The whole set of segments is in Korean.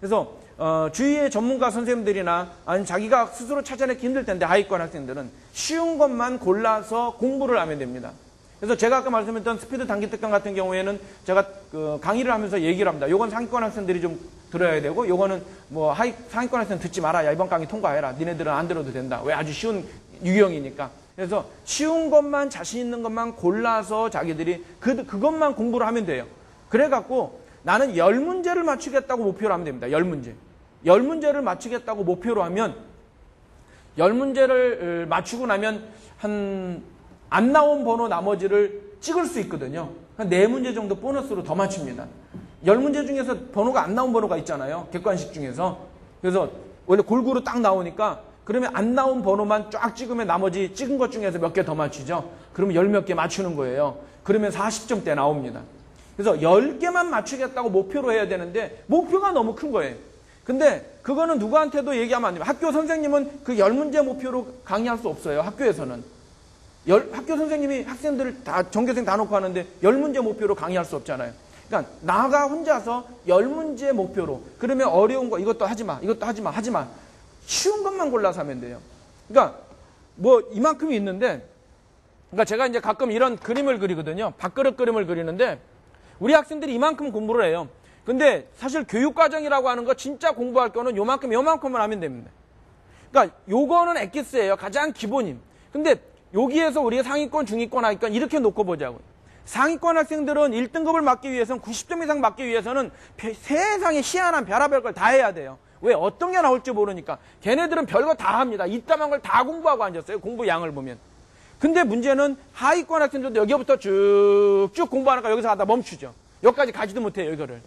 그래서 어, 주위의 전문가 선생님들이나 아니면 자기가 스스로 찾아내기 힘들 텐데 하위권 학생들은 쉬운 것만 골라서 공부를 하면 됩니다. 그래서 제가 아까 말씀했던 스피드 단기 특강 같은 경우에는 제가 그 강의를 하면서 얘기를 합니다. 요건 상위권 학생들이 좀 들어야 되고 요거는 뭐 하위, 상위권 학생 듣지 마라. 야, 이번 강의 통과해라. 니네들은 안 들어도 된다. 왜 아주 쉬운 유형이니까. 그래서 쉬운 것만 자신 있는 것만 골라서 자기들이 그, 그것만 공부를 하면 돼요. 그래갖고 나는 열 문제를 맞추겠다고 목표로 하면 됩니다. 열 문제. 열 문제를 맞추겠다고 목표로 하면 열 문제를 맞추고 나면 한 안 나온 번호 나머지를 찍을 수 있거든요. 네 문제 정도 보너스로 더 맞춥니다. 열 문제 중에서 번호가 안 나온 번호가 있잖아요. 객관식 중에서. 그래서 원래 골고루 딱 나오니까 그러면 안 나온 번호만 쫙 찍으면 나머지 찍은 것 중에서 몇 개 더 맞추죠. 그러면 열 몇 개 맞추는 거예요. 그러면 40점대 나옵니다. 그래서 10개만 맞추겠다고 목표로 해야 되는데 목표가 너무 큰 거예요. 근데 그거는 누구한테도 얘기하면 안 돼요. 학교 선생님은 그열 문제 목표로 강의할 수 없어요. 학교에서는. 열, 학교 선생님이 학생들을 다, 전교생 다 놓고 하는데 열 문제 목표로 강의할 수 없잖아요. 그러니까 나가 혼자서 열 문제 목표로 그러면 어려운 거 이것도 하지 마. 이것도 하지 마. 하지 마. 쉬운 것만 골라서 하면 돼요. 그러니까 뭐 이만큼이 있는데 그러니까 제가 이제 가끔 이런 그림을 그리거든요. 밥그릇 그림을 그리는데 우리 학생들이 이만큼 공부를 해요. 근데 사실 교육과정이라고 하는 거 진짜 공부할 거는 요만큼 요만큼만 하면 됩니다. 그러니까 요거는 엑기스예요. 가장 기본임. 근데 여기에서 우리가 상위권, 중위권, 하위권 이렇게 놓고 보자고요. 상위권 학생들은 1등급을 맞기 위해서는 90점 이상 맞기 위해서는 세상에 희한한 별하별 걸 다 해야 돼요. 왜 어떤 게 나올지 모르니까 걔네들은 별거 다 합니다. 이따만 걸 다 공부하고 앉았어요. 공부 양을 보면. 근데 문제는 하위권 학생들도 여기부터 쭉쭉 공부하니까 여기서 하다 멈추죠. 여기까지 가지도 못해요. 이거를.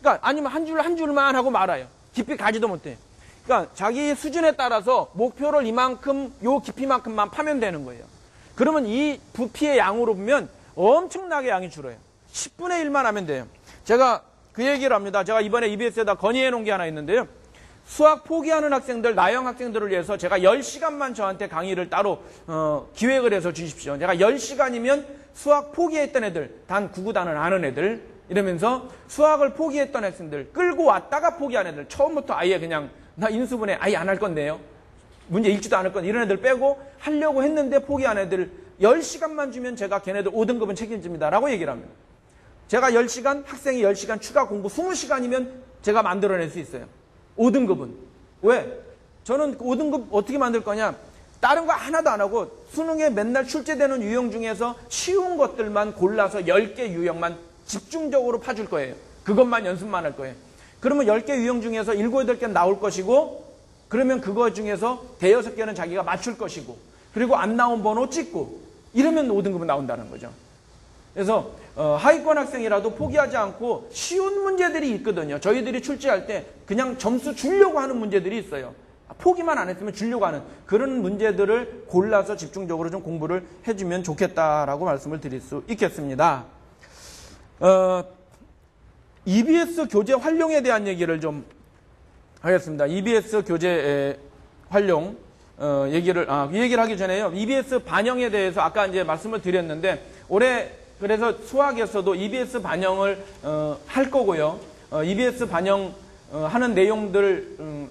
그러니까 아니면 한 줄 한 줄만 하고 말아요. 깊이 가지도 못해. 그러니까 자기 수준에 따라서 목표를 이만큼 요 깊이만큼만 파면 되는 거예요. 그러면 이 부피의 양으로 보면 엄청나게 양이 줄어요. 10분의 1만 하면 돼요. 제가 그 얘기를 합니다. 제가 이번에 EBS에다 건의해 놓은 게 하나 있는데요. 수학 포기하는 학생들, 나영 학생들을 위해서 제가 10시간만 저한테 강의를 따로 어, 기획을 해서 주십시오. 제가 10시간이면 수학 포기했던 애들, 단 구구단을 아는 애들 이러면서 수학을 포기했던 학생들, 끌고 왔다가 포기한 애들, 처음부터 아예 그냥 나 인수분해 아예 안 할 건데요. 문제 읽지도 않을 건 이런 애들 빼고 하려고 했는데 포기한 애들 10시간만 주면 제가 걔네들 5등급은 책임집니다. 라고 얘기를 합니다. 제가 10시간, 학생이 10시간 추가 공부 20시간이면 제가 만들어낼 수 있어요. 5등급은. 왜? 저는 5등급 그 어떻게 만들 거냐? 다른 거 하나도 안 하고 수능에 맨날 출제되는 유형 중에서 쉬운 것들만 골라서 10개 유형만 집중적으로 파줄 거예요. 그것만 연습만 할 거예요. 그러면 10개 유형 중에서 7, 8개 나올 것이고 그러면 그거 중에서 대여섯 개는 자기가 맞출 것이고 그리고 안 나온 번호 찍고 이러면 5등급은 나온다는 거죠. 그래서 어, 하위권 학생이라도 포기하지 않고 쉬운 문제들이 있거든요. 저희들이 출제할 때 그냥 점수 주려고 하는 문제들이 있어요. 포기만 안 했으면 주려고 하는 그런 문제들을 골라서 집중적으로 좀 공부를 해주면 좋겠다라고 말씀을 드릴 수 있겠습니다. 어, EBS 교재 활용에 대한 얘기를 좀 하겠습니다. EBS 교재 활용 어, 얘기를 아, 이 얘기를 하기 전에요. EBS 반영에 대해서 아까 이제 말씀을 드렸는데 올해 그래서 수학에서도 EBS 반영을 어, 할 거고요. 어, EBS 반영 어, 하는 내용들 음,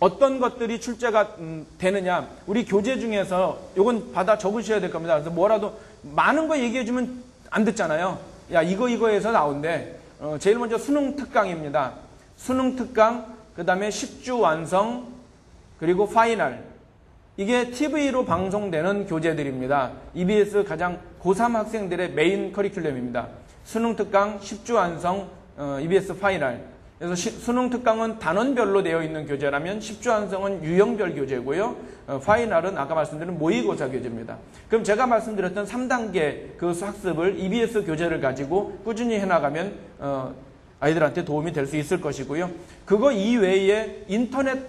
어떤 것들이 출제가 음, 되느냐 우리 교재 중에서 이건 받아 적으셔야 될 겁니다. 그래서 뭐라도 많은 거 얘기해 주면 안 듣잖아요. 야 이거 이거에서 나온대. 어, 제일 먼저 수능 특강입니다. 수능 특강, 그 다음에 10주 완성, 그리고 파이널. 이게 TV로 방송되는 교재들입니다. EBS 가장 고3 학생들의 메인 커리큘럼입니다. 수능 특강, 10주 완성, 어, EBS 파이널. 그래서 시, 수능 특강은 단원별로 되어 있는 교재라면 10주 완성은 유형별 교재고요. 어, 파이널은 아까 말씀드린 모의고사 교재입니다. 그럼 제가 말씀드렸던 3단계 그 학습을 EBS 교재를 가지고 꾸준히 해나가면 어, 아이들한테 도움이 될 수 있을 것이고요. 그거 이외에 인터넷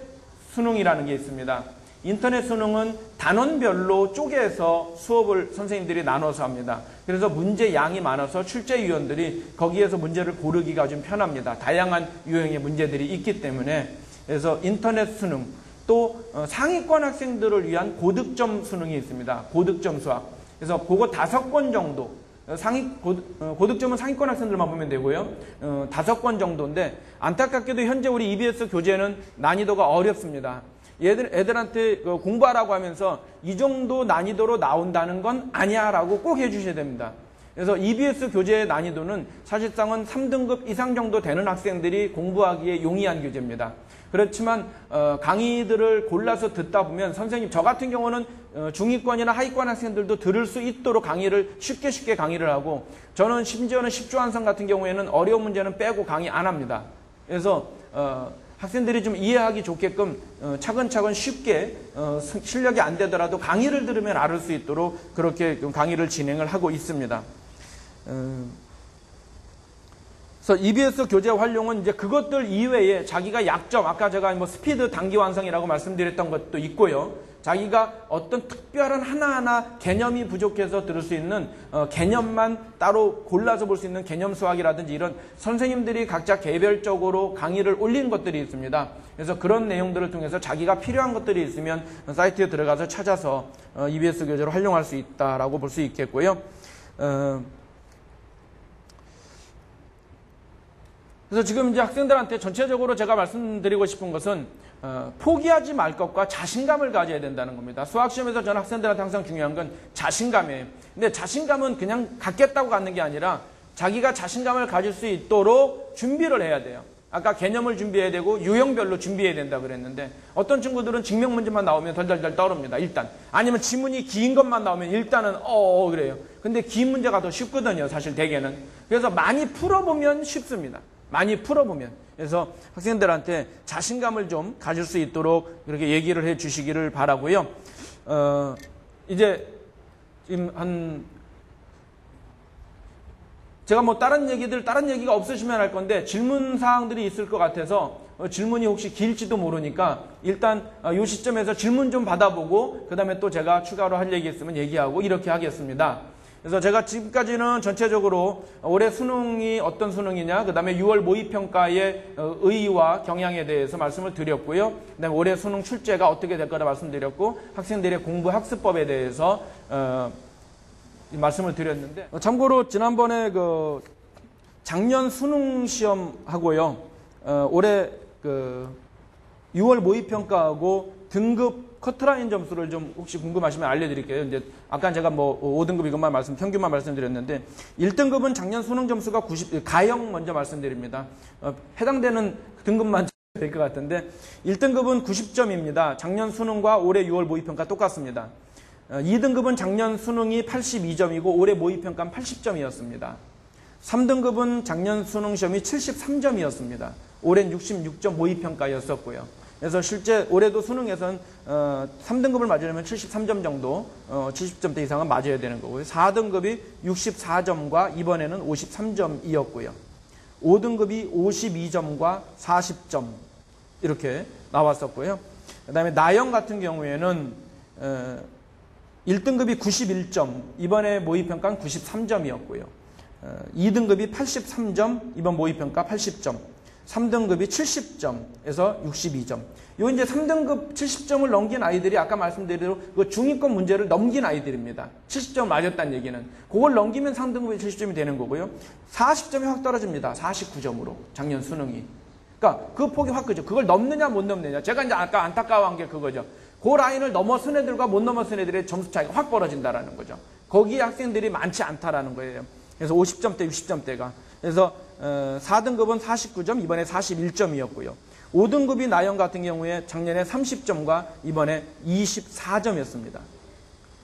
수능이라는 게 있습니다. 인터넷 수능은 단원별로 쪼개서 수업을 선생님들이 나눠서 합니다. 그래서 문제 양이 많아서 출제위원들이 거기에서 문제를 고르기가 좀 편합니다. 다양한 유형의 문제들이 있기 때문에 그래서 인터넷 수능 또 어, 상위권 학생들을 위한 고득점 수능이 있습니다. 고득점 수학. 그래서 그거 다섯 권 정도 어, 상위 고득, 점은 상위권 학생들만 보면 되고요. 어, 다섯 건 정도인데 안타깝게도 현재 우리 EBS 교재는 난이도가 어렵습니다. 얘들 애들한테 그 공부하라고 하면서 이 정도 난이도로 나온다는 건 아니야 라고 꼭 해주셔야 됩니다. 그래서 EBS 교재의 난이도는 사실상은 3등급 이상 정도 되는 학생들이 공부하기에 용이한 교재입니다. 그렇지만 어, 강의들을 골라서 듣다 보면 선생님 저 같은 경우는 어, 중위권이나 하위권 학생들도 들을 수 있도록 강의를 쉽게 쉽게 강의를 하고 저는 심지어는 10조 한성 같은 경우에는 어려운 문제는 빼고 강의 안 합니다. 그래서 어, 학생들이 좀 이해하기 좋게끔 어, 차근차근 쉽게 어, 실력이 안 되더라도 강의를 들으면 알을 수 있도록 그렇게 강의를 진행을 하고 있습니다. 어, 그래서 EBS 교재 활용은 이제 그것들 이외에 자기가 약점, 아까 제가 뭐 스피드 단기 완성이라고 말씀드렸던 것도 있고요. 자기가 어떤 특별한 하나하나 개념이 부족해서 들을 수 있는 어, 개념만 따로 골라서 볼 수 있는 개념 수학이라든지 이런 선생님들이 각자 개별적으로 강의를 올린 것들이 있습니다. 그래서 그런 내용들을 통해서 자기가 필요한 것들이 있으면 사이트에 들어가서 찾아서 어, EBS 교재를 활용할 수 있다라고 볼 수 있겠고요. 어, 그래서 지금 이제 학생들한테 전체적으로 제가 말씀드리고 싶은 것은 어, 포기하지 말 것과 자신감을 가져야 된다는 겁니다. 수학 시험에서 저는 학생들한테 항상 중요한 건 자신감이에요. 근데 자신감은 그냥 갖겠다고 갖는 게 아니라 자기가 자신감을 가질 수 있도록 준비를 해야 돼요. 아까 개념을 준비해야 되고 유형별로 준비해야 된다 그랬는데 어떤 친구들은 증명 문제만 나오면 덜덜덜 떠오릅니다. 일단 아니면 지문이 긴 것만 나오면 일단은 어, 어 그래요. 근데 긴 문제가 더 쉽거든요. 사실 대개는 그래서 많이 풀어보면 쉽습니다. 많이 풀어보면. 그래서 학생들한테 자신감을 좀 가질 수 있도록 그렇게 얘기를 해 주시기를 바라고요. 어, 이제 지금 한 제가 뭐 다른 얘기들 다른 얘기가 없으시면 할 건데 질문 사항들이 있을 것 같아서 어, 질문이 혹시 길지도 모르니까 일단 이 어, 시점에서 질문 좀 받아보고 그 다음에 또 제가 추가로 할 얘기 있으면 얘기하고 이렇게 하겠습니다. 그래서 제가 지금까지는 전체적으로 올해 수능이 어떤 수능이냐, 그 다음에 6월 모의평가의 어, 의의와 경향에 대해서 말씀을 드렸고요. 그 다음에 올해 수능 출제가 어떻게 될 거라 말씀드렸고, 학생들의 공부 학습법에 대해서 어, 말씀을 드렸는데, 참고로 지난번에 그 작년 수능 시험하고요, 어, 올해 그 6월 모의평가하고 등급 커트라인 점수를 좀 혹시 궁금하시면 알려드릴게요. 이제 아까 제가 뭐 5등급 이것만 말씀, 평균만 말씀드렸는데 1등급은 작년 수능 점수가 90, 가형 먼저 말씀드립니다. 어, 해당되는 등급만 될 것 같은데 1등급은 90점입니다. 작년 수능과 올해 6월 모의평가 똑같습니다. 어, 2등급은 작년 수능이 82점이고 올해 모의평가는 80점이었습니다. 3등급은 작년 수능 시험이 73점이었습니다. 올해는 66점 모의평가였었고요. 그래서 실제 올해도 수능에선 어, 3등급을 맞으려면 73점 정도, 어, 70점대 이상은 맞아야 되는 거고요. 4등급이 64점과 이번에는 53점이었고요. 5등급이 52점과 40점 이렇게 나왔었고요. 그 다음에 나영 같은 경우에는 어, 1등급이 91점, 이번에 모의평가는 93점이었고요. 어, 2등급이 83점, 이번 모의평가 80점. 3등급이 70점에서 62점. 요 이제 3등급 70점을 넘긴 아이들이 아까 말씀드린 대로 그 중위권 문제를 넘긴 아이들입니다. 70점 맞았다는 얘기는. 그걸 넘기면 3등급이 70점이 되는 거고요. 40점이 확 떨어집니다. 49점으로. 작년 수능이. 그러니까 그 폭이 확 크죠. 그걸 넘느냐 못 넘느냐. 제가 이제 아까 안타까워한 게 그거죠. 그 라인을 넘어선 애들과 못 넘어선 애들의 점수 차이가 확 벌어진다라는 거죠. 거기에 학생들이 많지 않다라는 거예요. 그래서 50점대, 60점대가. 그래서 4등급은 어, 49점, 이번에 41점이었고요. 5등급이 나영 같은 경우에 작년에 30점과 이번에 24점이었습니다.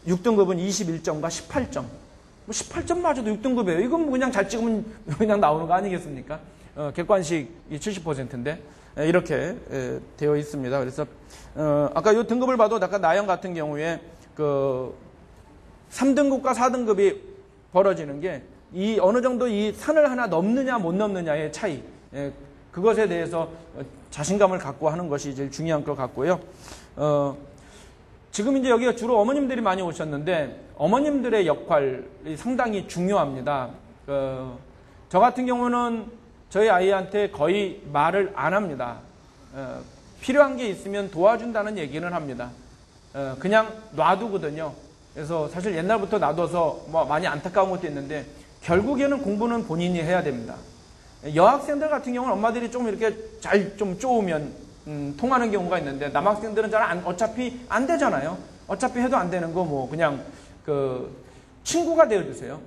6등급은 21점과 18점. 뭐 18점마저도 6등급이에요. 이건 뭐 그냥 잘 찍으면 그냥 나오는 거 아니겠습니까? 어, 객관식이 70%인데 이렇게 에, 되어 있습니다. 그래서 어, 아까 이 등급을 봐도 아까 나영 같은 경우에 그 3등급과 4등급이 벌어지는 게 이 어느 정도 이 산을 하나 넘느냐 못 넘느냐의 차이 예, 그것에 대해서 자신감을 갖고 하는 것이 제일 중요한 것 같고요. 어, 지금 이제 여기가 주로 어머님들이 많이 오셨는데 어머님들의 역할이 상당히 중요합니다. 어, 저 같은 경우는 저희 아이한테 거의 말을 안 합니다. 어, 필요한 게 있으면 도와준다는 얘기는 합니다. 어, 그냥 놔두거든요. 그래서 사실 옛날부터 놔둬서 뭐 많이 안타까운 것도 있는데 결국에는 공부는 본인이 해야 됩니다. 여학생들 같은 경우는 엄마들이 좀 이렇게 잘 좀 쪼으면 음, 통하는 경우가 있는데 남학생들은 잘 안, 어차피 안 되잖아요. 어차피 해도 안 되는 거 뭐 그냥 그 친구가 되어 주세요.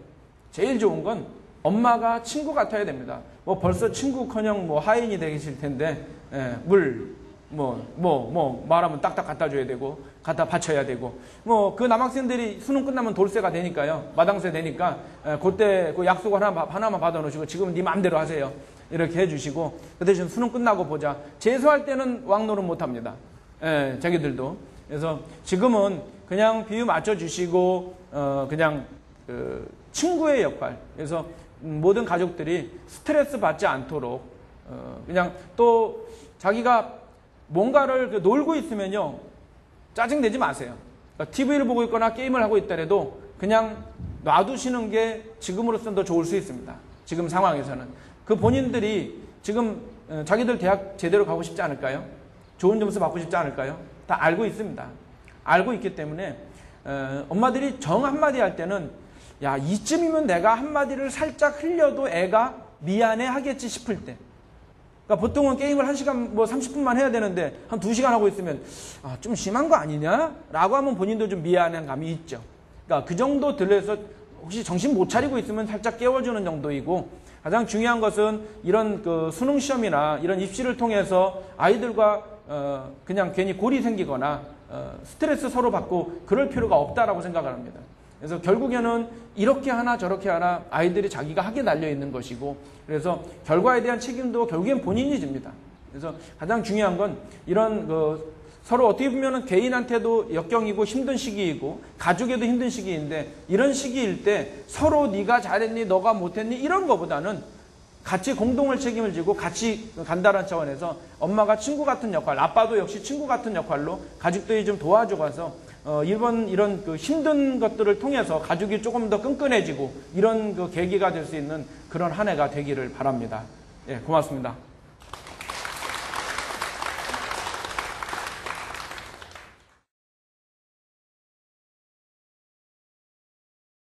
제일 좋은 건 엄마가 친구 같아야 됩니다. 뭐 벌써 친구커녕 뭐 하인이 되실 텐데 예, 물 뭐, 뭐, 뭐, 말하면 딱딱 갖다 줘야 되고, 갖다 바쳐야 되고, 뭐, 그 남학생들이 수능 끝나면 돌쇠가 되니까요. 마당쇠 되니까, 에, 그때 그 약속 하나, 하나만 받아놓으시고, 지금은 네 마음대로 하세요. 이렇게 해주시고, 그 대신 수능 끝나고 보자. 재수할 때는 왕노릇 못 합니다. 에, 자기들도. 그래서 지금은 그냥 비유 맞춰주시고, 어, 그냥, 그, 친구의 역할. 그래서 모든 가족들이 스트레스 받지 않도록, 어, 그냥 또 자기가 뭔가를 그 놀고 있으면요. 짜증내지 마세요. 그러니까 TV를 보고 있거나 게임을 하고 있더라도 그냥 놔두시는 게 지금으로서는 더 좋을 수 있습니다. 지금 상황에서는. 그 본인들이 지금 어, 자기들 대학 제대로 가고 싶지 않을까요? 좋은 점수 받고 싶지 않을까요? 다 알고 있습니다. 알고 있기 때문에 어, 엄마들이 정 한마디 할 때는 야 이쯤이면 내가 한마디를 살짝 흘려도 애가 미안해 하겠지 싶을 때 그러니까 보통은 게임을 1시간 뭐 30분만 해야 되는데 한 2시간 하고 있으면 아, 좀 심한 거 아니냐? 라고 하면 본인도 좀 미안한 감이 있죠. 그러니까 그 정도 들려서 혹시 정신 못 차리고 있으면 살짝 깨워주는 정도이고 가장 중요한 것은 이런 그 수능 시험이나 이런 입시를 통해서 아이들과 어 그냥 괜히 골이 생기거나 어 스트레스 서로 받고 그럴 필요가 없다라고 생각을 합니다. 그래서 결국에는 이렇게 하나 저렇게 하나 아이들이 자기가 하게 달려 있는 것이고 그래서 결과에 대한 책임도 결국엔 본인이 집니다. 그래서 가장 중요한 건 이런 그 서로 어떻게 보면은 개인한테도 역경이고 힘든 시기이고 가족에도 힘든 시기인데 이런 시기일 때 서로 네가 잘했니 너가 못했니 이런 거보다는 같이 공동을 책임을 지고 같이 간다는 차원에서 엄마가 친구 같은 역할, 아빠도 역시 친구 같은 역할로 가족들이 좀 도와줘가서 어, 이번 이런 그 힘든 것들을 통해서 가족이 조금 더 끈끈해지고 이런 그 계기가 될 수 있는 그런 한 해가 되기를 바랍니다. 예, 고맙습니다.